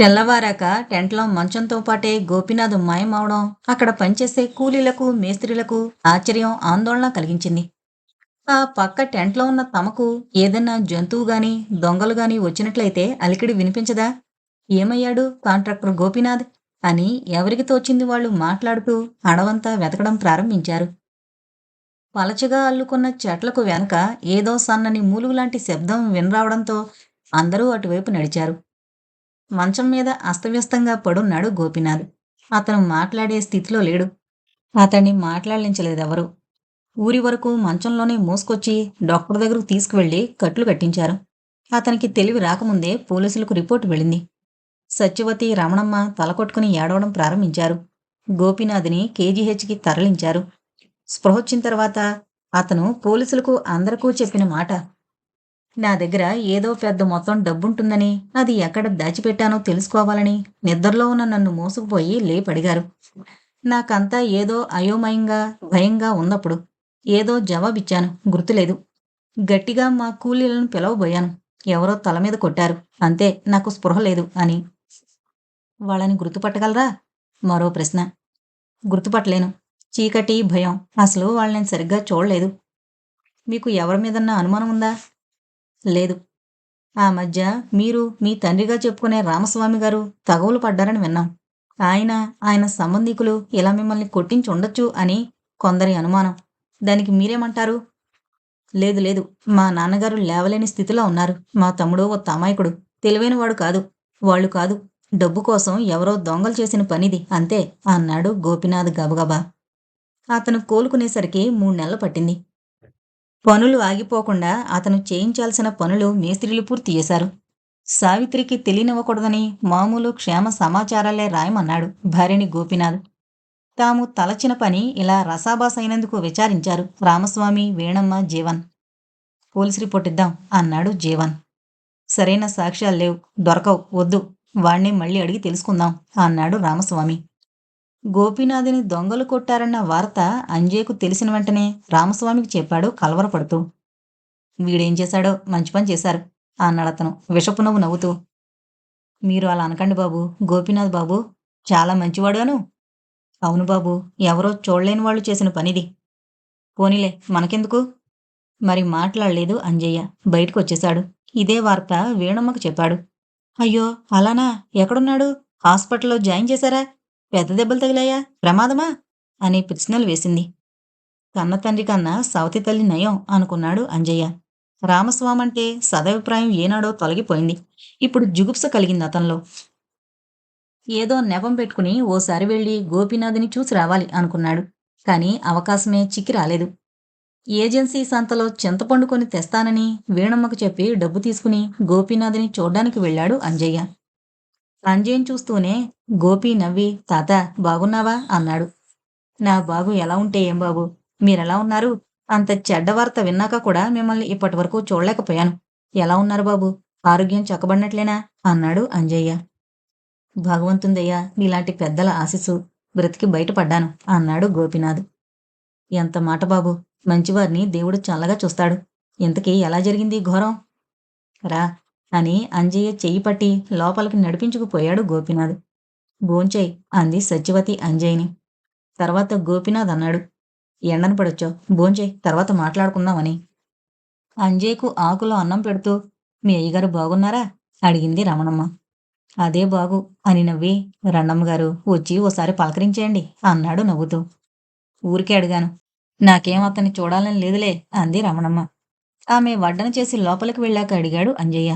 తెల్లవారాక టెంట్లో మంచంతో పాటే గోపీనాథ్ మాయమవడం. అక్కడ పనిచేసే కూలీలకు మేస్త్రీలకు ఆశ్చర్యం ఆందోళన కలిగించింది. ఆ పక్క టెంట్లో ఉన్న తమకు ఏదన్నా జంతువు గాని దొంగలు గాని వచ్చినట్లయితే అలికిడి వినిపించదా? ఏమయ్యాడు కాంట్రాక్టర్ గోపినాథ్? అని ఎవరికి తోచింది వాళ్ళు మాట్లాడుతూ అడవంతా వెతకడం ప్రారంభించారు. పలచగా అల్లుకున్న చెట్లకు వెనక ఏదో సన్నని మూలుగు లాంటి శబ్దం వినరావడంతో అందరూ అటువైపు నడిచారు. మంచం మీద అస్తవ్యస్తంగా పడున్నాడు గోపినాథ్. అతను మాట్లాడే స్థితిలో లేడు. అతన్ని మాట్లాడించలేదెవరు? ఊరి వరకు మంచంలోనే మోసుకొచ్చి డాక్టర్ దగ్గరకు తీసుకువెళ్ళి కట్లు కట్టించారు. అతనికి తెలివి రాకముందే పోలీసులకు రిపోర్టు వెళ్ళింది. సత్యవతి రమణమ్మ తలకొట్టుకుని ఏడవడం ప్రారంభించారు. గోపినాథ్ని కేజీహెచ్కి తరలించారు. స్పృహొచ్చిన తర్వాత అతను పోలీసులకు అందరికూ చెప్పిన మాట నా దగ్గర ఏదో పెద్ద మొత్తం డబ్బుంటుందని అది ఎక్కడ దాచిపెట్టానో తెలుసుకోవాలని నిద్రలో ఉన్న నన్ను మోసుకుపోయి లేపడిగారు. నాకంతా ఏదో అయోమయంగా భయంగా ఉన్నప్పుడు ఏదో జవాబిచ్చాను గుర్తులేదు. గట్టిగా మా కూలీలను పిలవబోయాను. ఎవరో తల మీద కొట్టారు. అంతే నాకు స్పృహ లేదు అని. వాళ్ళని గుర్తుపట్టగలరా? మరో ప్రశ్న. గుర్తుపట్టలేను. చీకటి భయం. అసలు వాళ్ళని సరిగ్గా చూడలేదు. మీకు ఎవరి మీదన్నా అనుమానం ఉందా? లేదు. ఆ మధ్య మీరు మీ తండ్రిగా చెప్పుకునే రామస్వామి గారు తగవులు పడ్డారని విన్నాం. ఆయన ఆయన సంబంధికులు ఇలా మిమ్మల్ని కొట్టించి ఉండొచ్చు అని కొందరి అనుమానం. దానికి మీరేమంటారు? లేదు లేదు. మా నాన్నగారు లేవలేని స్థితిలో ఉన్నారు. మా తమ్ముడు ఓ తమాయకుడు. తెలివైనవాడు కాదు. వాళ్ళు కాదు. డబ్బు కోసం ఎవరో దొంగలు చేసిన పనిది. అంతే అన్నాడు గోపినాథ్ గబగబా. అతను కోలుకునేసరికి మూడు నెలలు పట్టింది. పనులు ఆగిపోకుండా అతను చేయించాల్సిన పనులు మేస్త్రీలు పూర్తి చేశారు. సావిత్రికి తెలియనివ్వకూడదని మామూలు క్షేమ సమాచారాలే రాయమన్నాడు భార్యని గోపినాథ్. తాము తలచిన పని ఇలా రసాబాస్ అయినందుకు విచారించారు రామస్వామి వేణమ్మ జీవన్. పోలీస్ రిపోర్ట్ ఇద్దాం అన్నాడు జీవన్. సరైన సాక్ష్యాలు లేవు దొరకవు వద్దు వాణ్ణి మళ్ళీ అడిగి తెలుసుకుందాం అన్నాడు రామస్వామి. గోపీనాథుని దొంగలు కొట్టారన్న వార్త అంజయ్యకు తెలిసిన వెంటనే రామస్వామికి చెప్పాడు కలవరపడుతూ. వీడేం చేశాడో మంచి పని చేశారు అన్నాడతను విషపు నవ్వు నవ్వుతూ. మీరు అలా అనకండి బాబు గోపీనాథ్ బాబు చాలా మంచివాడుగాను అవును బాబు ఎవరో చూడలేని వాళ్ళు చేసిన పనిది. పోనీలే మనకెందుకు? మరి మాట్లాడలేదు అంజయ్య బయటకు వచ్చేశాడు ఇదే వార్త వేణమ్మకు చెప్పాడు. అయ్యో అలానా? ఎక్కడున్నాడు? హాస్పిటల్లో జాయిన్ చేశారా? పెద్ద దెబ్బలు తగిలాయా? ప్రమాదమా? అని ప్రశ్నలు వేసింది. కన్న తండ్రి కన్నా సవతి తల్లి నయం అనుకున్నాడు అంజయ్య. రామస్వామంటే సదభిప్రాయం ఏనాడో తొలగిపోయింది. ఇప్పుడు జుగుప్స కలిగింది అతనిలో. ఏదో నెపం పెట్టుకుని ఓసారి వెళ్ళి గోపీనాథ్ని చూసి రావాలి అనుకున్నాడు. కానీ అవకాశమే చిక్కి రాలేదు. ఏజెన్సీ సంతలో చింతపండు కొని తెస్తానని వీణమ్మకు చెప్పి డబ్బు తీసుకుని గోపీనాథ్ని చూడ్డానికి వెళ్ళాడు అంజయ్య. అంజయ్యని చూస్తూనే గోపి నవ్వి తాత బాగున్నావా? అన్నాడు. నా బాబు ఎలా ఉంటే ఏం బాబు? మీరెలా ఉన్నారు? అంత చెడ్డ వార్త విన్నాక కూడా మిమ్మల్ని ఇప్పటి వరకు చూడలేకపోయాను. ఎలా ఉన్నారు బాబు? ఆరోగ్యం చక్కబడినట్లేనా? అన్నాడు అంజయ్య. భగవంతుందయ్యా నీలాంటి పెద్దల ఆశీస్సు. బ్రతికి బయటపడ్డాను అన్నాడు గోపినాథ్. ఎంత మాట బాబు. మంచివారిని దేవుడు చల్లగా చూస్తాడు. ఇంతకీ ఎలా జరిగింది ఘోరం? రా అని అంజయ్య చెయ్యి పట్టి లోపలికి నడిపించుకుపోయాడు గోపినాథ్. భోంచేయ్ అంది సత్యవతి అంజయ్యని తర్వాత గోపినాథ్ అన్నాడు ఎండను పడొచ్చావు భోంచేయ్ తర్వాత మాట్లాడుకుందామని. అంజయ్యకు ఆకులో అన్నం పెడుతూ మీ అయ్యగారు బాగున్నారా? అడిగింది రమణమ్మ. అదే బాగు అని నవ్వి రండమ్మ గారు వచ్చి ఓసారి పలకరించేయండి అన్నాడు నవ్వుతూ. ఊరికే అడిగాను నాకేం అతన్ని చూడాలని లేదులే అంది రమణమ్మ. ఆమె వడ్డన చేసి లోపలికి వెళ్ళాక అడిగాడు అంజయ్య.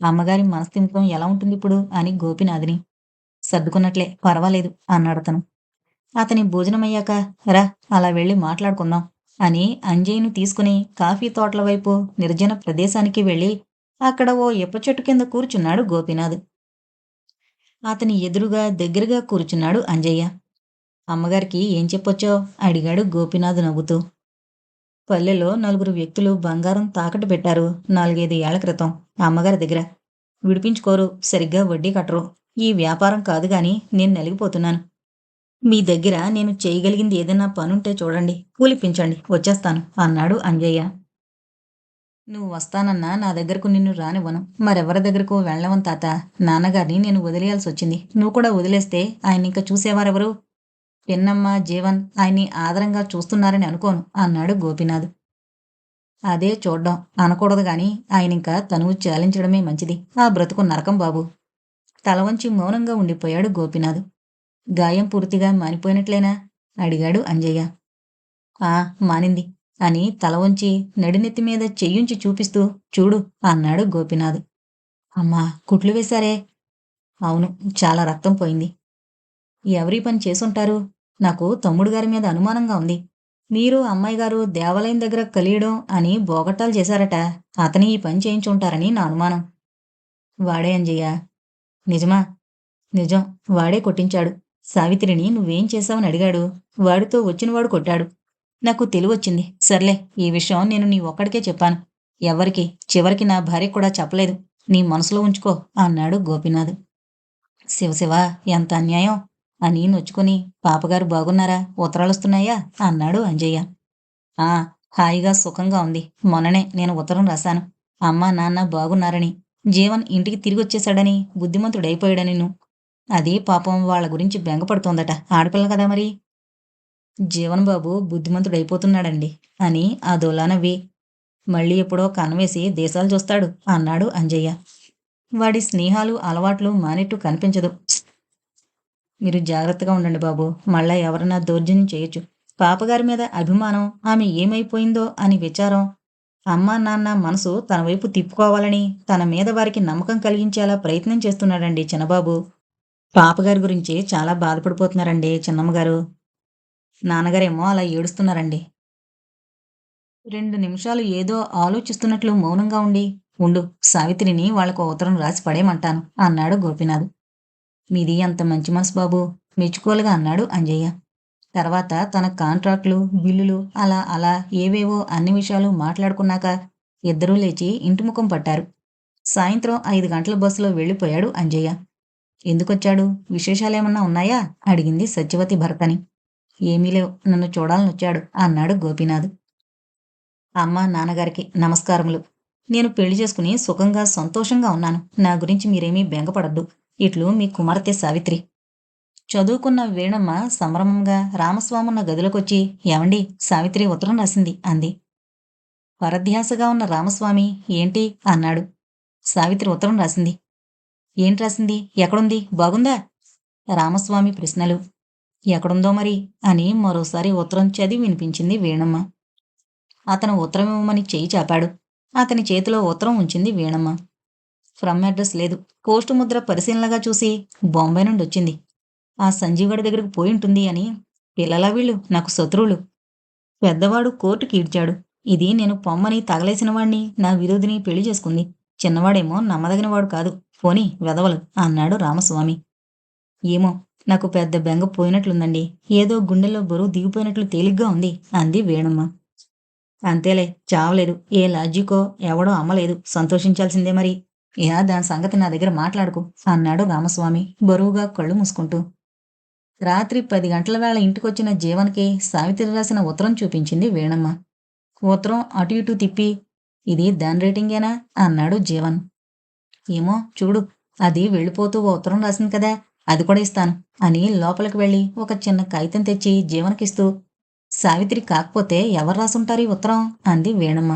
అమ్మగారి మనస్థిమితం ఎలా ఉంటుంది ఇప్పుడు అని గోపినాథిని. సర్దుకున్నట్లే పర్వాలేదు అన్నాడతను అతని. భోజనమయ్యాక రా అలా వెళ్ళి మాట్లాడుకుందాం అని అంజయ్యను తీసుకుని కాఫీ తోటల వైపు నిర్జన ప్రదేశానికి వెళ్ళి అక్కడ ఓ ఇప్ప చెట్టు కింద కూర్చున్నాడు గోపినాథ్. అతని ఎదురుగా దగ్గరగా కూర్చున్నాడు అంజయ్య. అమ్మగారికి ఏం చెప్పొచ్చో అడిగాడు గోపినాథ్ నవ్వుతూ. పల్లెలో నలుగురు వ్యక్తులు బంగారం తాకట్టు పెట్టారు నాలుగైదు ఏళ్ళ క్రితం. అమ్మగారి దగ్గర. విడిపించుకోరు సరిగ్గా వడ్డీ కట్టరు. ఈ వ్యాపారం కాదు గాని నేను నలిగిపోతున్నాను. మీ దగ్గర నేను చేయగలిగింది ఏదైనా పనుంటే చూడండి కూలిపించండి వచ్చేస్తాను అన్నాడు అంజయ్య. నువ్వు వస్తానన్నా నా దగ్గరకు నిన్ను రానివ్వను. మరెవరి దగ్గరకు వెళ్ళవను తాత. నాన్నగారిని నేను వదిలేయాల్సి వచ్చింది నువ్వు కూడా వదిలేస్తే ఆయన ఇంకా చూసేవారెవరు? పిన్నమ్మ జీవన్ ఆయన్ని ఆదరంగా చూస్తున్నారని అనుకోను అన్నాడు గోపినాథ్. అదే చూడ్డం అనకూడదు గాని ఆయన ఇంకా తనువు చాలించడమే మంచిది ఆ బ్రతుకు నరకం బాబు. తల వంచి మౌనంగా ఉండిపోయాడు గోపినాథ్. గాయం పూర్తిగా మానిపోయినట్లేనా? అడిగాడు అంజయ్య. ఆ మానింది అని తల వంచి నడినెత్తి మీద చెయ్యుంచి చూపిస్తూ చూడు అన్నాడు గోపినాథ్. అమ్మా కుట్లు వేశారే? అవును చాలా రక్తం పోయింది. ఎవరి పని చేసుంటారు? నాకు తమ్ముడు గారి మీద అనుమానంగా ఉంది. మీరు అమ్మాయి గారు దేవాలయం దగ్గర కలియడం అని బోగట్టాలు చేశారట. అతని ఈ పని చేయించుంటారని నా అనుమానం. వాడే అంజయ్య. నిజమా? నిజం. వాడే కొట్టించాడు. సావిత్రిని నువ్వేం చేశావని అడిగాడు. వాడితో వచ్చినవాడు కొట్టాడు. నాకు తెలివొచ్చింది. సర్లే ఈ విషయం నేను నీ ఒక్కడికే చెప్పాను. ఎవరికి? చివరికి నా భార్య కూడా చెప్పలేదు. నీ మనసులో ఉంచుకో అన్నాడు గోపినాథ్. శివశివ ఎంత అన్యాయం! అని నొచ్చుకొని పాపగారు బాగున్నారా? ఉత్తరాలొస్తున్నాయా? అన్నాడు అంజయ్య. ఆ హాయిగా సుఖంగా ఉంది. మొన్ననే నేను ఉత్తరం రాశాను. అమ్మా నాన్న బాగున్నారని. జీవన్ ఇంటికి తిరిగొచ్చేశాడని బుద్ధిమంతుడైపోయాడని నువ్వు అది పాపం వాళ్ళ గురించి బెంగపడుతోందట. ఆడపిల్ల కదా మరి? జీవన్ బాబు బుద్ధిమంతుడైపోతున్నాడండి అని ఆ దోలానవ్వి మళ్ళీ ఎప్పుడో కనవేసి దేశాలు చూస్తాడు అన్నాడు అంజయ్య. వాడి స్నేహాలు అలవాట్లు మానెట్టు కనిపించదు. మీరు జాగ్రత్తగా ఉండండి బాబు. మళ్ళా ఎవరన్నా దౌర్జన్యం చేయొచ్చు. పాపగారి మీద అభిమానం ఆమె ఏమైపోయిందో అని విచారం. అమ్మా నాన్న మనసు తన వైపు తిప్పుకోవాలని తన మీద వారికి నమ్మకం కలిగించేలా ప్రయత్నం చేస్తున్నాడండి చిన్నబాబు. పాపగారి గురించి చాలా బాధపడిపోతున్నారండి చిన్నమ్మగారు. నాన్నగారేమో అలా ఏడుస్తున్నారండి. రెండు నిమిషాలు ఏదో ఆలోచిస్తున్నట్లు మౌనంగా ఉండి ఉండు సావిత్రిని వాళ్ళకు ఉత్తరం రాసి పడేయమంటాను అన్నాడు గోపినాథ్. మీది అంత మంచి మనసు బాబు? మెచ్చుకోలుగా అన్నాడు అంజయ్య. తర్వాత తన కాంట్రాక్ట్లు బిల్లులు అలా అలా ఏవేవో అన్ని విషయాలు మాట్లాడుకున్నాక ఇద్దరూ లేచి ఇంటి ముఖం పట్టారు. సాయంత్రం ఐదు గంటల బస్సులో వెళ్ళిపోయాడు అంజయ్య. ఎందుకొచ్చాడు? విశేషాలేమన్నా ఉన్నాయా? అడిగింది సత్యవతి భర్తని. ఏమీ లేవు. నన్ను చూడాలనొచ్చాడు అన్నాడు గోపీనాథ్. అమ్మ నాన్నగారికి నమస్కారములు. నేను పెళ్ళి చేసుకుని సుఖంగా సంతోషంగా ఉన్నాను. నా గురించి మీరేమీ బెంగపడద్దు. ఇట్లు మీ కుమార్తె సావిత్రి. చదువుకున్న వీణమ్మ సంభ్రమంగా రామస్వామున్న గదిలోకొచ్చి ఏమండి సావిత్రి ఉత్తరం రాసింది అంది. పరధ్యాసగా ఉన్న రామస్వామి ఏంటి? అన్నాడు. సావిత్రి ఉత్తరం రాసింది. ఏంటి రాసింది? ఎక్కడుంది? బాగుందా? రామస్వామి ప్రశ్నలు. ఎక్కడుందో మరి? అని మరోసారి ఉత్తరం చదివి వినిపించింది వీణమ్మ. అతను ఉత్తరం ఇవ్వమని చేయి చాపాడు. అతని చేతిలో ఉత్తరం ఉంచింది వీణమ్మ. ఫ్రమ్ అడ్రస్ లేదు. కోస్ట్ ముద్ర పరిశీలనగా చూసి బొంబాయి నుండి వచ్చింది. ఆ సంజీవాడి దగ్గరకు పోయి ఉంటుంది అని పిల్లలా వీళ్ళు? నాకు శత్రువులు. పెద్దవాడు కోర్టుకి ఈడ్చాడు. ఇది నేను పొమ్మని తగలేసిన వాణ్ణి నా విరోధిని పెళ్ళి చేసుకుంది. చిన్నవాడేమో నమ్మదగినవాడు కాదు. పోని వెదవలు అన్నాడు రామస్వామి. ఏమో నాకు పెద్ద బెంగ పోయినట్లుందండి. ఏదో గుండెల్లో బరువు దిగిపోయినట్లు తేలిగ్గా ఉంది అంది వేణమ్మ. అంతేలే చావలేదు. ఏ లాజికో ఎవడో అమ్మలేదు. సంతోషించాల్సిందే మరి. యా దాని సంగతి నా దగ్గర మాట్లాడుకు అన్నాడు రామస్వామి బరువుగా కళ్ళు మూసుకుంటూ. రాత్రి పది గంటల వేళ ఇంటికొచ్చిన జీవన్కి సావిత్రి రాసిన ఉత్తరం చూపించింది వేణమ్మ. ఉత్తరం అటు ఇటు తిప్పి ఇది దాని రేటింగేనా? అన్నాడు జీవన్. ఏమో చూడు అది వెళ్ళిపోతూ ఓ ఉత్తరం రాసింది కదా అది కూడా ఇస్తాను అని లోపలికి వెళ్ళి ఒక చిన్న కాగితం తెచ్చి జీవనకిస్తూ సావిత్రి కాకపోతే ఎవరు రాసుంటారు ఈ ఉత్తరం? అంది వేణమ్మ.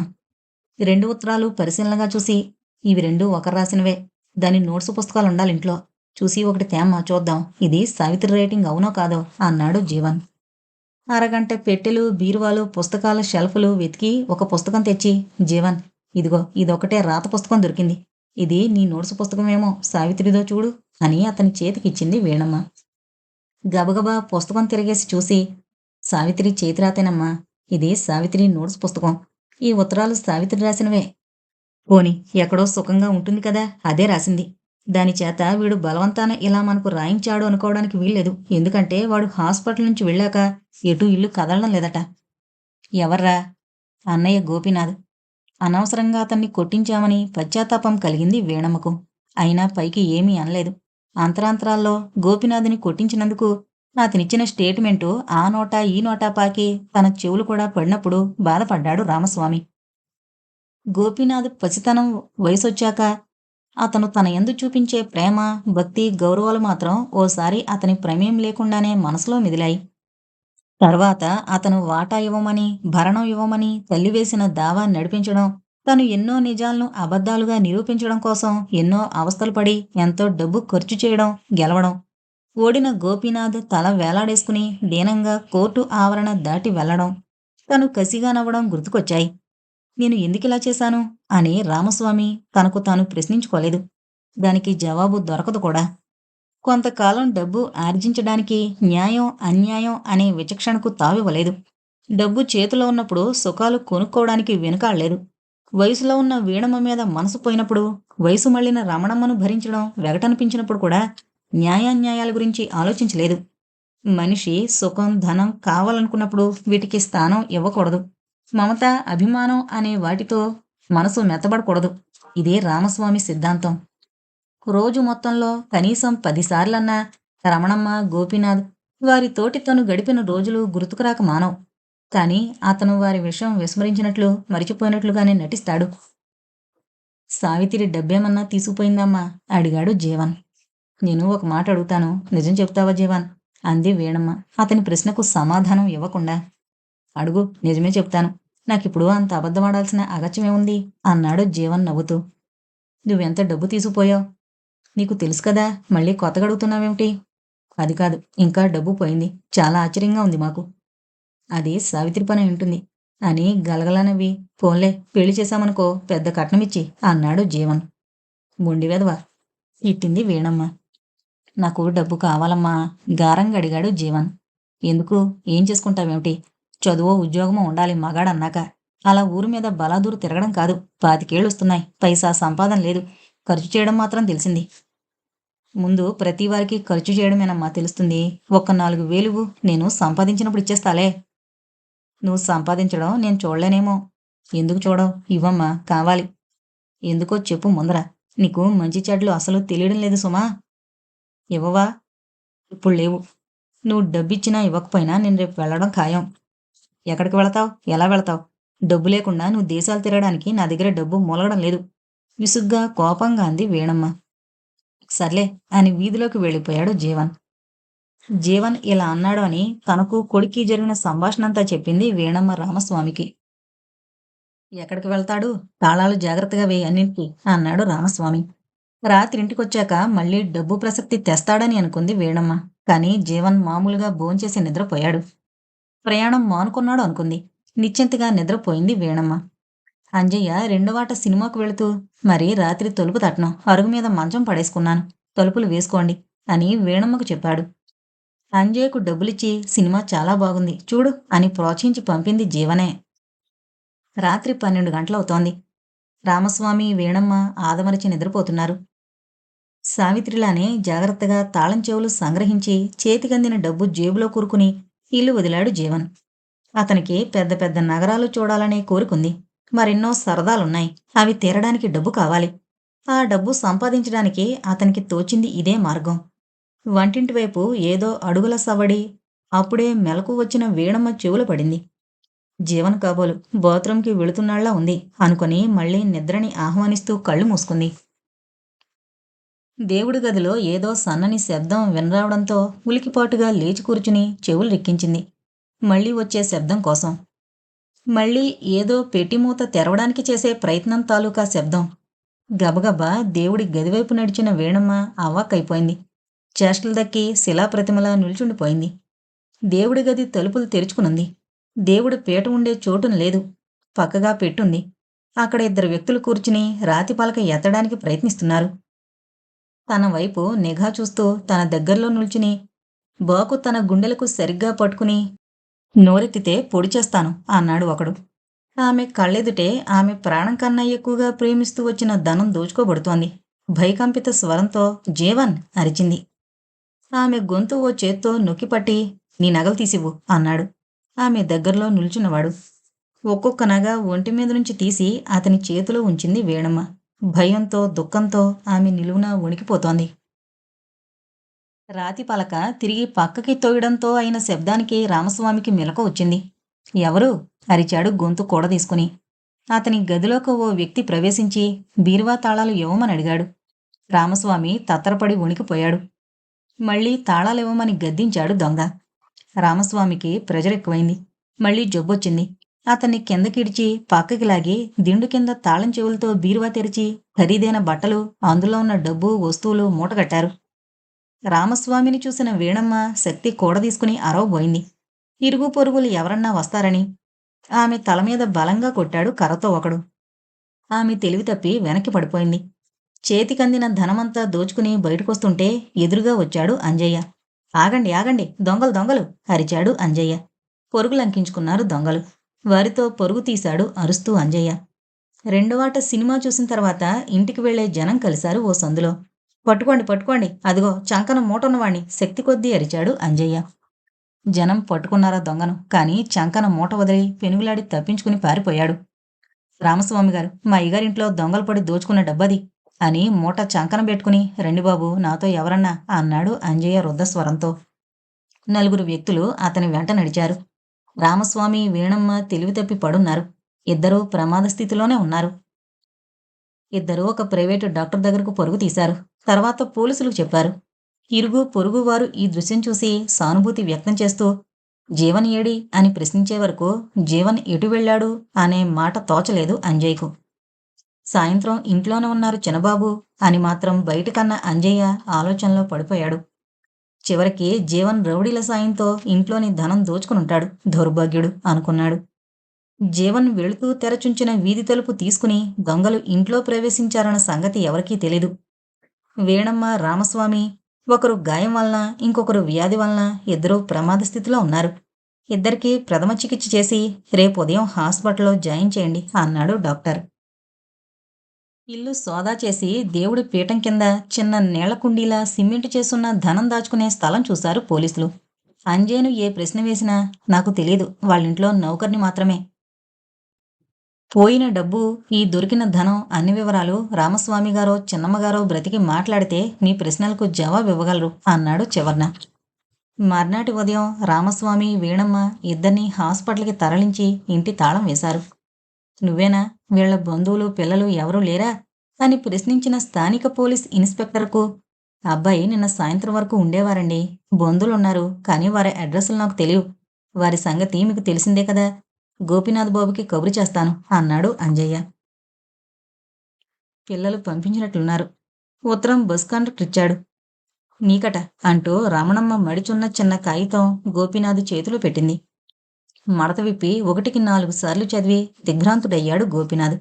రెండు ఉత్తరాలు పరిశీలనగా చూసి ఇవి రెండు ఒకరు రాసినవే. దాని నోట్స్ పుస్తకాలు ఉండాలి ఇంట్లో. చూసి ఒకటి తేమ్మ చూద్దాం. ఇది సావిత్రి రేటింగ్ అవునో కాదో? అన్నాడు జీవన్. అరగంట పెట్టెలు బీరువాలు పుస్తకాల షెల్ఫ్లు వెతికి ఒక పుస్తకం తెచ్చి జీవన్ ఇదిగో ఇదొకటే రాత పుస్తకం దొరికింది. ఇది నీ నోట్స్ పుస్తకమేమో సావిత్రిదో చూడు అని అతని చేతికిచ్చింది వేణమ్మ. గబగబా పుస్తకం తిరిగేసి చూసి సావిత్రి చేతిరాతేనమ్మా ఇది సావిత్రి నోట్స్ పుస్తకం. ఈ ఉత్తరాలు సావిత్రి రాసినవే. పోని ఎక్కడో సుఖంగా ఉంటుంది కదా అదే రాసింది. దాని చేత వీడు బలవంతాన ఇలా మనకు రాయించాడు అనుకోవడానికి వీల్లేదు. ఎందుకంటే వాడు హాస్పిటల్ నుంచి వెళ్ళాక ఎటు ఇల్లు కదలడం లేదట. ఎవర్రా? అన్నయ్య గోపినాథ్. అనవసరంగా అతన్ని కొట్టించామని పశ్చాత్తాపం కలిగింది వీణమ్మకు. అయినా పైకి ఏమీ అనలేదు. అంతరాంతరాల్లో గోపినాథ్ని కొట్టించినందుకు అతనిచ్చిన స్టేట్మెంటు ఆ నోటా ఈ నోటా పాకి తన చెవులు కూడా పడినప్పుడు బాధపడ్డాడు రామస్వామి. గోపీనాథ్ పసితనం వయసొచ్చాక అతను తన ఎందు చూపించే ప్రేమ భక్తి గౌరవాలు మాత్రం ఓసారి అతని ప్రమేయం లేకుండానే మనసులో మిదిలాయి. తర్వాత అతను వాటా ఇవ్వమని భరణం ఇవ్వమని తల్లి వేసిన దావా నడిపించడం తను ఎన్నో నిజాలను అబద్ధాలుగా నిరూపించడం కోసం ఎన్నో అవస్థలు పడి ఎంతో డబ్బు ఖర్చు చేయడం గెలవడం. ఓడిన గోపీనాథ్ తల వేలాడేసుకుని దీనంగా కోర్టు ఆవరణ దాటి వెళ్ళడం తను కసిగా నవ్వడం గుర్తుకొచ్చాయి. నేను ఎందుకిలా చేశాను? అని రామస్వామి తనకు తాను ప్రశ్నించుకోలేదు. దానికి జవాబు దొరకదు కూడా. కొంతకాలం డబ్బు ఆర్జించడానికి న్యాయం అన్యాయం అనే విచక్షణకు తావివ్వలేదు. డబ్బు చేతిలో ఉన్నప్పుడు సుఖాలు కొనుక్కోవడానికి వెనుకాడలేదు. వయసులో ఉన్న వీణమ్మ మీద మనసు పోయినప్పుడు వయసు మళ్ళిన రమణమ్మను భరించడం వెగటనిపించినప్పుడు కూడా న్యాయాన్యాయాల గురించి ఆలోచించలేదు. మనిషి సుఖం ధనం కావాలనుకున్నప్పుడు వీటికి స్థానం ఇవ్వకూడదు. మమత అభిమానం అనే వాటితో మనసు మెత్తబడకూడదు. ఇదే రామస్వామి సిద్ధాంతం. రోజు మొత్తంలో కనీసం పదిసార్లన్నా రమణమ్మ గోపీనాథ్ వారితోటి తను గడిపిన రోజులు గుర్తుకురాక మానవు. కానీ అతను వారి విషయం విస్మరించినట్లు మరిచిపోయినట్లుగానే నటిస్తాడు. సావిత్రి డబ్బేమన్నా తీసుకుపోయిందమ్మా? అడిగాడు జీవన్. నేను ఒక మాట అడుగుతాను. నిజం చెప్తావా జీవన్? అంది వీణమ్మ. అతని ప్రశ్నకు సమాధానం ఇవ్వకుండా. అడుగు నిజమే చెప్తాను. నాకిప్పుడు అంత అబద్ధమాడాల్సిన అగత్యమేముంది? అన్నాడు జీవన్ నవ్వుతూ. నువ్వెంత డబ్బు తీసుకుపోయావు? నీకు తెలుసు కదా మళ్ళీ కొత్తగా అడుగుతున్నావేమిటి అది కాదు ఇంకా డబ్బు పోయింది. చాలా ఆశ్చర్యంగా ఉంది మాకు. అది సావిత్రి పని ఉంటుంది అని గలగలనవి ఫోన్లే పెళ్ళి చేశామనుకో పెద్ద కట్నమిచ్చి అన్నాడు జీవన్. మొండివెదవా ఇట్టింది వీణమ్మ. నాకు డబ్బు కావాలమ్మా గారంగా అడిగాడు జీవన్. ఎందుకు? ఏం చేసుకుంటావేమిటి? చదువో ఉద్యోగమో ఉండాలి మగాడన్నాక. అలా ఊరి మీద బలాదూరు తిరగడం కాదు. పాతికేళ్ళు వస్తున్నాయి పైసా సంపాదన లేదు. ఖర్చు చేయడం మాత్రం తెలిసింది. ముందు ప్రతి వారికి ఖర్చు చేయడమేనమ్మా తెలుస్తుంది. ఒక్క నాలుగు వేలు నేను సంపాదించినప్పుడు ఇచ్చేస్తాలే. నువ్వు సంపాదించడం నేను చూడలేనేమో. ఎందుకు చూడవు? ఇవ్వమ్మా కావాలి. ఎందుకో చెప్పు ముందర. నీకు మంచి చెడ్లు అసలు తెలియడం లేదు సుమా. ఇవ్వవా? ఇప్పుడు లేవు. నువ్వు డబ్బిచ్చినా ఇవ్వకపోయినా నేను రేపు వెళ్ళడం ఖాయం. ఎక్కడికి వెళతావు? ఎలా వెళతావు? డబ్బు లేకుండా నువ్వు దేశాలు తిరగడానికి నా దగ్గర డబ్బు మూలగడం లేదు. విసుగ్గా కోపంగా అంది వేణమ్మ. సర్లే అని వీధిలోకి వెళ్ళిపోయాడు జీవన్. జీవన్ ఇలా అన్నాడు అని తనకు కొడుక్కి జరిగిన సంభాషణంతా చెప్పింది వేణమ్మ రామస్వామికి. ఎక్కడికి వెళ్తాడు? తాళాలు జాగ్రత్తగా వేయి అన్నింటికి అన్నాడు రామస్వామి. రాత్రి ఇంటికొచ్చాక మళ్ళీ డబ్బు ప్రసక్తి తెస్తాడని అనుకుంది వేణమ్మ. కానీ జీవన్ మామూలుగా భోంచేసి నిద్రపోయాడు. ప్రయాణం మానుకున్నాడు అనుకుంది. నిశ్చింతగా నిద్రపోయింది వేణమ్మ. అంజయ్య రెండోవాట సినిమాకు వెళుతూ మరి రాత్రి తలుపు తట్టను అరుగు మీద మంచం పడేసుకున్నాను. తలుపులు వేసుకోండి అని వేణమ్మకు చెప్పాడు. అంజయ్యకు డబ్బులిచ్చి సినిమా చాలా బాగుంది. చూడు అని ప్రోత్సహించి పంపింది జీవనే. రాత్రి పన్నెండు గంటలవుతోంది. రామస్వామి వేణమ్మ ఆదమరిచి నిద్రపోతున్నారు. సావిత్రిలానే జాగ్రత్తగా తాళం చెవులు సంగ్రహించి చేతికందిన డబ్బు జేబులో కూరుకుని ఇల్లు వదిలాడు జీవన్. అతనికి పెద్ద పెద్ద నగరాలు చూడాలనే కోరికుంది. మరెన్నో సరదాలున్నాయి. అవి తీరడానికి డబ్బు కావాలి. ఆ డబ్బు సంపాదించడానికి అతనికి తోచింది ఇదే మార్గం. వంటింటి వైపు ఏదో అడుగుల సవడి అప్పుడే మెలకు వచ్చిన వీణమ్మ చెవులు పడింది. జీవన్ కాబోలు బాత్రూంకి వెళుతున్నాళ్ళా ఉంది అనుకుని మళ్ళీ నిద్రని ఆహ్వానిస్తూ కళ్ళు మూసుకుంది. దేవుడి గదిలో ఏదో సన్నని శబ్దం వినరావడంతో ఉలికిపాటుగా లేచి కూర్చుని చెవులు రిక్కించింది. మళ్ళీ వచ్చే శబ్దం కోసం. మళ్ళీ ఏదో పెట్టిమూత తెరవడానికి చేసే ప్రయత్నం తాలూకా శబ్దం. గబగబా దేవుడి గదివైపు నడిచిన వేణమ్మ అవాక్కైపోయింది. చేష్టలు దక్కి శిలాప్రతిమలా నిల్చుండిపోయింది. దేవుడి గది తలుపులు తెరుచుకునుంది. దేవుడి పీట ఉండే చోటును లేదు. పక్కగా పెట్టుంది. అక్కడ ఇద్దరు వ్యక్తులు కూర్చుని రాతి పలక ఎత్తడానికి ప్రయత్నిస్తున్నారు. తన వైపు నిఘా చూస్తూ తన దగ్గరలో నిల్చుని బాకు తన గుండెలకు సరిగ్గా పట్టుకుని నోరెత్తితే పొడి చేస్తాను అన్నాడు ఒకడు. ఆమె కళ్ళెదుటే ఆమె ప్రాణం కన్నా ఎక్కువగా ప్రేమిస్తూ వచ్చిన ధనం దోచుకోబడుతోంది. భయకంపిత స్వరంతో జీవన్ అరిచింది. ఆమె గొంతు ఓ చేత్తో నొక్కిపట్టి నీ నగలు తీసివ్వు అన్నాడు. ఆమె దగ్గరలో నిల్చున్నవాడు ఒక్కొక్క నగ ఒంటి మీద నుంచి తీసి అతని చేతిలో ఉంచింది వేణమ్మ. భయంతో దుఃఖంతో ఆమె నిలువున వణికిపోతోంది. రాతి పలక తిరిగి పక్కకి తోయడంతో అయిన శబ్దానికి రామస్వామికి మెలకు వచ్చింది. ఎవరు? అరిచాడు గొంతు కూడదీసుకుని అతని గదిలోకి ఓ వ్యక్తి ప్రవేశించి బీరువా తాళాలు ఇవ్వమని అడిగాడు. రామస్వామి తత్తరపడి వణికిపోయాడు. మళ్ళీ తాళాలు ఇవ్వమని గద్దించాడు దొంగ. రామస్వామికి ప్రెజర్ ఎక్కువైంది. మళ్ళీ జబ్బొచ్చింది. అతన్ని కిందకిడిచి పక్కకి లాగి దిండు కింద తాళం చెవులతో బీరువా తెరిచి ఖరీదైన బట్టలు అందులో ఉన్న డబ్బు వస్తువులు మూటగట్టారు. రామస్వామిని చూసిన వీణమ్మ శక్తి కూడదీసుకుని అరవబోయింది ఇరుగు పొరుగులు ఎవరన్నా వస్తారని. ఆమె తల మీద బలంగా కొట్టాడు కర్రతో ఒకడు. ఆమె తెలివి తప్పి వెనక్కి పడిపోయింది. చేతికందిన ధనమంతా దోచుకుని బయటకొస్తుంటే ఎదురుగా వచ్చాడు అంజయ్య. ఆగండి ఆగండి దొంగలు దొంగలు అరిచాడు అంజయ్య. పొరుగులంకించుకున్నారు దొంగలు. వారితో పొరుగు తీశాడు అరుస్తూ అంజయ్య. రెండవాట సినిమా చూసిన తర్వాత ఇంటికి వెళ్ళే జనం కలిశారు ఓ సందులో. పట్టుకోండి పట్టుకోండి అదిగో చంకన మూటన్నవాణ్ణి శక్తి కొద్దీ అరిచాడు అంజయ్య. జనం పట్టుకున్నారా దొంగను కానీ చంకన మూట వదిలి పెనుగులాడి తప్పించుకుని పారిపోయాడు. రామస్వామి గారు మా అయ్యగారింట్లో దొంగలు పడి దోచుకున్న డబ్బది అని మూట చంకన పెట్టుకుని రండి బాబు నాతో ఎవరన్నా అన్నాడు అంజయ్య రుద్ధస్వరంతో నలుగురు వ్యక్తులు అతని వెంట నడిచారు. రామస్వామి వీణమ్మ తెలివి తప్పి పడున్నారు. ఇద్దరూ ప్రమాద స్థితిలోనే ఉన్నారు. ఇద్దరూ ఒక ప్రైవేటు డాక్టర్ దగ్గరకు పొరుగు తీశారు. తర్వాత పోలీసులకు చెప్పారు. ఇరుగు పొరుగు వారు ఈ దృశ్యం చూసి సానుభూతి వ్యక్తం చేస్తూ జీవన్ ఏడి? అని ప్రశ్నించే వరకు జీవన్ ఎటు వెళ్ళాడు అనే మాట తోచలేదు అంజయ్కు. సాయంత్రం ఇంట్లోనే ఉన్నారు చిన్నబాబు అని మాత్రం బయటకన్న అంజయ్య ఆలోచనలో పడిపోయాడు. చివరికి జీవన్ రౌడీల సాయంతో ఇంట్లోని ధనం దోచుకునుంటాడు. దౌర్భాగ్యుడు అనుకున్నాడు. జీవన్ వెళుతూ తెరచుంచిన వీధి తలుపు తీసుకుని దొంగలు ఇంట్లో ప్రవేశించారన్న సంగతి ఎవరికీ తెలీదు. వేణమ్మ రామస్వామి ఒకరు గాయం వలన ఇంకొకరు వ్యాధి వలన ఇద్దరూ ప్రమాద స్థితిలో ఉన్నారు. ఇద్దరికీ ప్రథమ చికిత్స చేసి రేపు ఉదయం హాస్పిటల్లో జాయిన్ చేయండి అన్నాడు డాక్టర్. ఇల్లు సోదా చేసి దేవుడి పీఠం కింద చిన్న నీళ్ళ కుండీలా సిమెంట్ చేసున్న ధనం దాచుకునే స్థలం చూశారు పోలీసులు. అంజేను ఏ ప్రశ్న వేసినా నాకు తెలియదు వాళ్ళింట్లో నౌకర్ని మాత్రమే. పోయిన డబ్బు ఈ దొరికిన ధనం అన్ని వివరాలు రామస్వామి గారో చిన్నమ్మగారో బ్రతికి మాట్లాడితే మీ ప్రశ్నలకు జవాబు ఇవ్వగలరు అన్నాడు చివర్న. మర్నాటి ఉదయం రామస్వామి వీణమ్మ ఇద్దరిని హాస్పిటల్కి తరలించి ఇంటి తాళం వేశారు. నువ్వేనా? వీళ్ళ బంధువులు పిల్లలు ఎవరూ లేరా? అని ప్రశ్నించిన స్థానిక పోలీస్ ఇన్స్పెక్టర్కు అబ్బాయి నిన్న సాయంత్రం వరకు ఉండేవారండి. బంధువులున్నారు కానీ వారి అడ్రస్లు నాకు తెలియవు. వారి సంగతి మీకు తెలిసిందే కదా. గోపీనాథ్ బాబుకి కబురు చేస్తాను అన్నాడు అంజయ్య. పిల్లలు పంపించినట్లున్నారు. ఉత్తరం బస్ కండక్టర్ ఇచ్చాడు నీకట అంటూ రమణమ్మ మడిచున్న చిన్న కాగితం గోపీనాథ్ చేతిలో పెట్టింది. మడత విప్పి ఒకటికి నాలుగు సార్లు చదివి దిగ్భ్రాంతుడయ్యాడు గోపీనాథ్.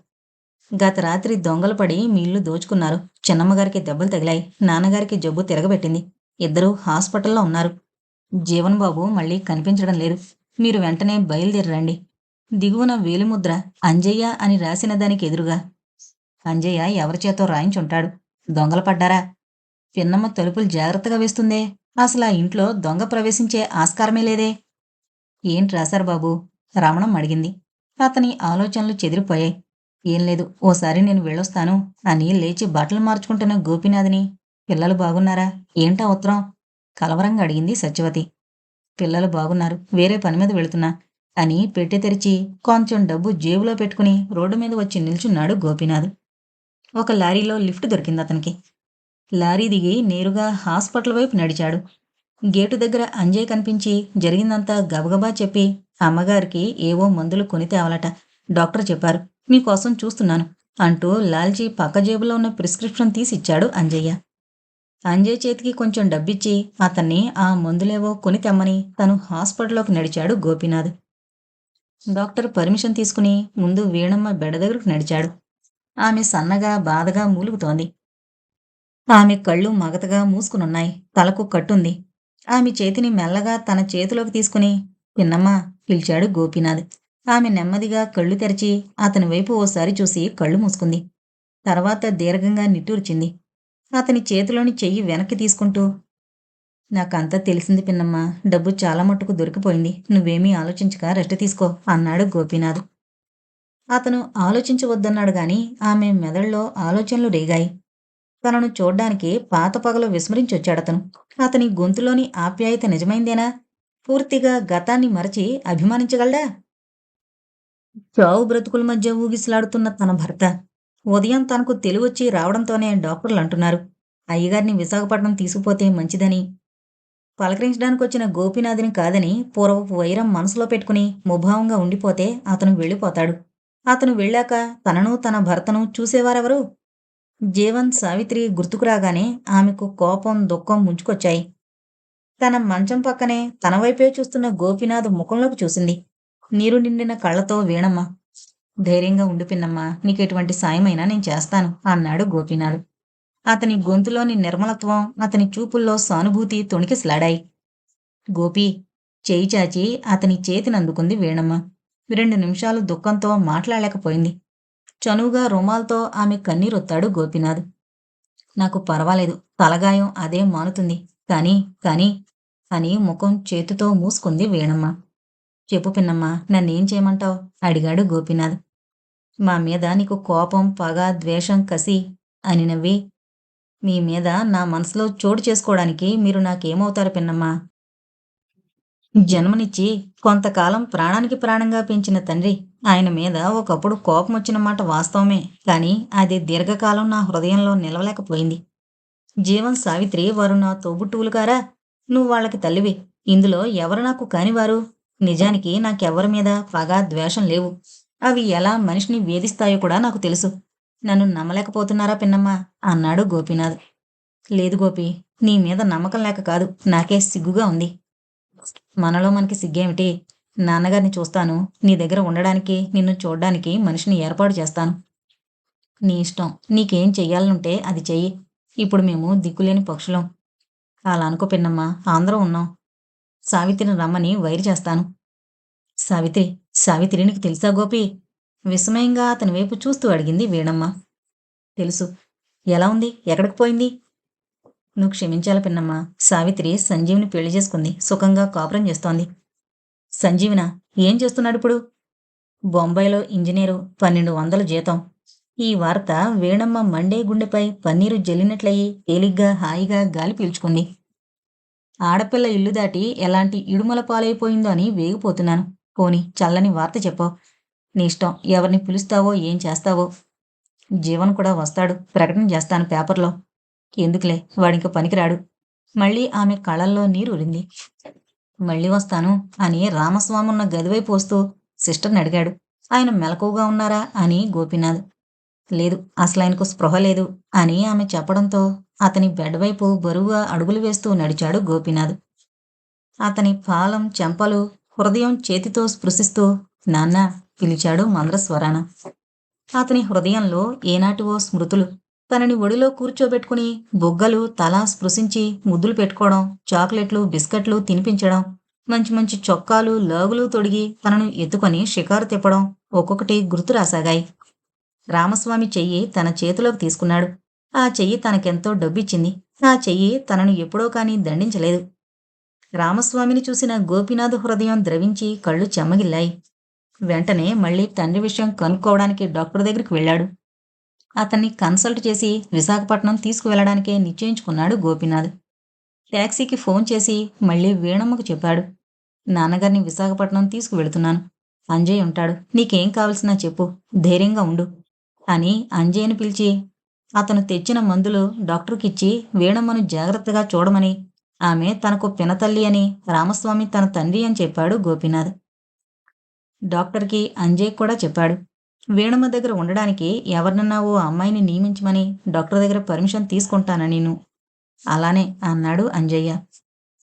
గత రాత్రి దొంగలు పడి మీ ఇల్లు దోచుకున్నారు. చిన్నమ్మగారికి దెబ్బలు తగిలాయి. నాన్నగారికి జబ్బు తిరగబెట్టింది. ఇద్దరూ హాస్పిటల్లో ఉన్నారు. జీవన్ బాబు మళ్ళీ కనిపించడం లేదు. మీరు వెంటనే బయలుదేరండి దిగువన వేలిముద్ర అంజయ్య అని రాసిన దానికి ఎదురుగా. అంజయ్య ఎవరిచేతో రాయించుంటాడు? దొంగలు పడ్డారా? పిన్నమ్మ తలుపులు జాగ్రత్తగా వేస్తుందే? అసలు ఆ ఇంట్లో దొంగ ప్రవేశించే ఆస్కారమే లేదే? ఏంటి రాశారు బాబు? రమణం అడిగింది. అతని ఆలోచనలు చెదిరిపోయాయి. ఏం లేదు ఓసారి నేను వెళ్ళొస్తాను. అని లేచి బట్టలు మార్చుకుంటున్న గోపినాథిని. పిల్లలు బాగున్నారా? ఏంటా ఉత్తరం? కలవరంగా అడిగింది సత్యవతి. పిల్లలు బాగున్నారు వేరే పని మీద వెళుతున్నా అని పెట్టి తెరిచి కొంచెం డబ్బు జేబులో పెట్టుకుని రోడ్డు మీద వచ్చి నిల్చున్నాడు గోపినాథ్. ఒక లారీలో లిఫ్ట్ దొరికింది అతనికి. లారీ దిగి నేరుగా హాస్పిటల్ వైపు నడిచాడు. గేటు దగ్గర అంజయ్ కనిపించి జరిగిందంతా గబగబా చెప్పి అమ్మగారికి ఏవో మందులు కొని తేవాలట. డాక్టర్ చెప్పారు. మీకోసం చూస్తున్నాను అంటూ లాల్జీ పక్క జేబులో ఉన్న ప్రిస్క్రిప్షన్ తీసిచ్చాడు అంజయ్య. అంజయ్ చేతికి కొంచెం డబ్బిచ్చి అతన్ని ఆ మందులేవో కొని తెమ్మని తను హాస్పిటల్లోకి నడిచాడు గోపీనాథ్. డాక్టర్ పర్మిషన్ తీసుకుని ముందు వీణమ్మ బెడ దగ్గరకు నడిచాడు. ఆమె సన్నగా బాధగా మూలుగుతోంది. ఆమె కళ్ళు మగతగా మూసుకునున్నాయి. తలకు కట్టుంది. ఆమె చేతిని మెల్లగా తన చేతిలోకి తీసుకుని పిన్నమ్మ పిలిచాడు గోపీనాథ్. ఆమె నెమ్మదిగా కళ్ళు తెరిచి అతని వైపు ఓసారి చూసి కళ్ళు మూసుకుంది. తర్వాత దీర్ఘంగా నిట్టూర్చింది. అతని చేతిలోని చెయ్యి వెనక్కి తీసుకుంటూ నాకంతా తెలిసింది పిన్నమ్మ డబ్బు చాలా మట్టుకు దొరికిపోయింది. నువ్వేమీ ఆలోచించక రెస్ట్ తీసుకో అన్నాడు గోపీనాథ్. అతను ఆలోచించవద్దన్నాడు గాని ఆమె మెదడులో ఆలోచనలు రేగాయి. తనను చూడ్డానికి పాత పగలు విస్మరించొచ్చాడతను అతని గొంతులోని ఆప్యాయత నిజమైందేనా? పూర్తిగా గతాన్ని మరచి అభిమానించగలడా? చావు బ్రతుకుల మధ్య ఊగిసలాడుతున్న తన భర్త. ఉదయం తనకు తెలివొచ్చి రావడంతోనే డాక్టర్లు అంటున్నారు. అయ్యగారిని విశాఖపట్నం తీసుకుపోతే మంచిదని. పలకరించడానికి వచ్చిన గోపీనాథుని కాదని పూర్వపు వైరం మనసులో పెట్టుకుని ముభావంగా ఉండిపోతే అతను వెళ్ళిపోతాడు. అతను వెళ్ళాక తనను తన భర్తను చూసేవారెవరు? జీవన్ సావిత్రి గుర్తుకు రాగానే ఆమెకు కోపం దుఃఖం ముంచుకొచ్చాయి. తన మంచం పక్కనే తన వైపే చూస్తున్న గోపీనాథ్ ముఖంలోకి చూసింది. నీరు నిండిన కళ్ళతో వీణమ్మ ధైర్యంగా ఉండు పిన్నమ్మా నీకు ఎటువంటి సాయమైనా నేను చేస్తాను అన్నాడు గోపీనాథ్. అతని గొంతులోని నిర్మలత్వం అతని చూపుల్లో సానుభూతి తొణికిసలాడాయి గోపి చేయి చాచి అతని చేతిని అందుకుంది వీణమ్మ. రెండు నిమిషాలు దుఃఖంతో మాట్లాడలేకపోయింది. చనువుగా రుమాల్తో ఆమె కన్నీరొత్తాడు గోపీనాథ్. నాకు పర్వాలేదు తలగాయం అదే మానుతుంది. కానీ కానీ అని ముఖం చేతితో మూసుకుంది వీణమ్మ. చెప్పు పిన్నమ్మా నన్నేం చేయమంటావు? అడిగాడు గోపీనాథ్. మా మీద నీకు కోపం పగ ద్వేషం కసి అని నవ్వి మీ మీద నా మనసులో చోటు చేసుకోవడానికి మీరు నాకేమవుతారు పిన్నమ్మా? జన్మనిచ్చి కొంతకాలం ప్రాణానికి ప్రాణంగా పెంచిన తండ్రి ఆయన మీద ఒకప్పుడు కోపం వచ్చిన మాట వాస్తవమే కానీ అది దీర్ఘకాలం నా హృదయంలో నిలవలేకపోయింది. జీవన్ సావిత్రి వారు నా తోబుట్టువులు కారా నువ్వు వాళ్ళకి తల్లివి ఇందులో ఎవరు నాకు కానివారు? నిజానికి నాకెవరి మీద పగ ద్వేషం లేవు. అవి ఎలా మనిషిని వేధిస్తాయో కూడా నాకు తెలుసు. నన్ను నమ్మలేకపోతున్నారా పిన్నమ్మా? అన్నాడు గోపీనాథ్. లేదు గోపి నీ మీద నమ్మకం లేక కాదు. నాకే సిగ్గుగా ఉంది. మనలో మనకి సిగ్గేమిటి? నాన్నగారిని చూస్తాను. నీ దగ్గర ఉండడానికి నిన్ను చూడడానికి మనిషిని ఏర్పాటు చేస్తాను. నీ ఇష్టం. నీకేం చెయ్యాలనుంటే అది చెయ్యి. ఇప్పుడు మేము దిక్కులేని పక్షులం. అలా అనుకో పిన్నమ్మా. అందరం ఉన్నాం. సావిత్రిని రమ్మని వైరు చేస్తాను. సావిత్రి సావిత్రి నీకు తెలుసా గోపి? విస్మయంగా అతని వైపు చూస్తూ అడిగింది వీణమ్మ. తెలుసు. ఎలా ఉంది? ఎక్కడికి పోయింది? నువ్వు క్షమించాల పిన్నమ్మ. సావిత్రి సంజీవిని పెళ్ళి చేసుకుంది. సుఖంగా కాపురం చేస్తోంది. సంజీవిన ఏం చేస్తున్నాడు ఇప్పుడు? బొంబాయిలో ఇంజనీరు పన్నెండు వందల జీతం. ఈ వార్త వీణమ్మ మండే గుండెపై పన్నీరు జల్లినట్లయి తేలిగ్గా హాయిగా గాలి పీల్చుకుంది. ఆడపిల్ల ఇల్లు దాటి ఎలాంటి ఇడుమల పాలైపోయిందో అని వేగిపోతున్నాను. పోని చల్లని వార్త చెప్పావు నీ ఇష్టం. ఎవరిని పిలుస్తావో ఏం చేస్తావో? జీవన్ కూడా వస్తాడు. ప్రకటన చేస్తాను పేపర్లో. ఎందుకులే? వాడింక పనికిరాడు. మళ్ళీ ఆమె కళల్లో నీరు ఉరింది. మళ్ళీ వస్తాను అని రామస్వామి ఉన్న గదివైపు వస్తూ సిస్టర్ని అడిగాడు. ఆయన మెలకువగా ఉన్నారా అని గోపీనాథ్. లేదు అసలు ఆయనకు స్పృహ లేదు అని ఆమె చెప్పడంతో అతని బెడ్ వైపు బరువుగా అడుగులు వేస్తూ నడిచాడు గోపీనాథ్. అతని పాలం చెంపలు హృదయం చేతితో స్పృశిస్తూ నాన్న పిలిచాడు మంద్రస్వరాన. అతని హృదయంలో ఏనాటివో స్మృతులు. తనని ఒడిలో కూర్చోబెట్టుకుని బొగ్గలు తల స్పృశించి ముద్దులు పెట్టుకోవడం చాక్లెట్లు బిస్కెట్లు తినిపించడం మంచి మంచి చొక్కాలు లాగులు తొడిగి తనను ఎత్తుకొని షికారు తిప్పడం ఒక్కొక్కటి గుర్తు రాసాగాయి. రామస్వామి చెయ్యి తన చేతిలోకి తీసుకున్నాడు. ఆ చెయ్యి తనకెంతో డబ్బిచ్చింది. ఆ చెయ్యి తనను ఎప్పుడో కాని దండించలేదు. రామస్వామిని చూసిన గోపినాథ్ హృదయం ద్రవించి కళ్ళు చెమ్మగిల్లాయి వెంటనే మళ్ళీ తండ్రి విషయం కనుక్కోవడానికి డాక్టర్ దగ్గరికి వెళ్ళాడు. అతన్ని కన్సల్ట్ చేసి విశాఖపట్నం తీసుకువెళ్ళడానికే నిశ్చయించుకున్నాడు గోపినాథ్. ట్యాక్సీకి ఫోన్ చేసి మళ్ళీ వీణమ్మకు చెప్పాడు. నాన్నగారిని విశాఖపట్నం తీసుకువెళుతున్నాను. అంజయ్ ఉంటాడు. నీకేం కావలసినా చెప్పు. ధైర్యంగా ఉండు. అని అంజయ్యను పిలిచి అతను తెచ్చిన మందులు డాక్టర్కిచ్చి వేణమ్మను జాగ్రత్తగా చూడమని ఆమె తనకు పినతల్లి అని రామస్వామి తన తండ్రి అని చెప్పాడు గోపీనాథ్. డాక్టర్కి అంజయ్ కూడా చెప్పాడు వేణమ్మ దగ్గర ఉండడానికి ఎవరినన్నా ఓ అమ్మాయిని నియమించమని డాక్టర్ దగ్గర పర్మిషన్ తీసుకుంటానని నేను అలానే అన్నాడు అంజయ్య.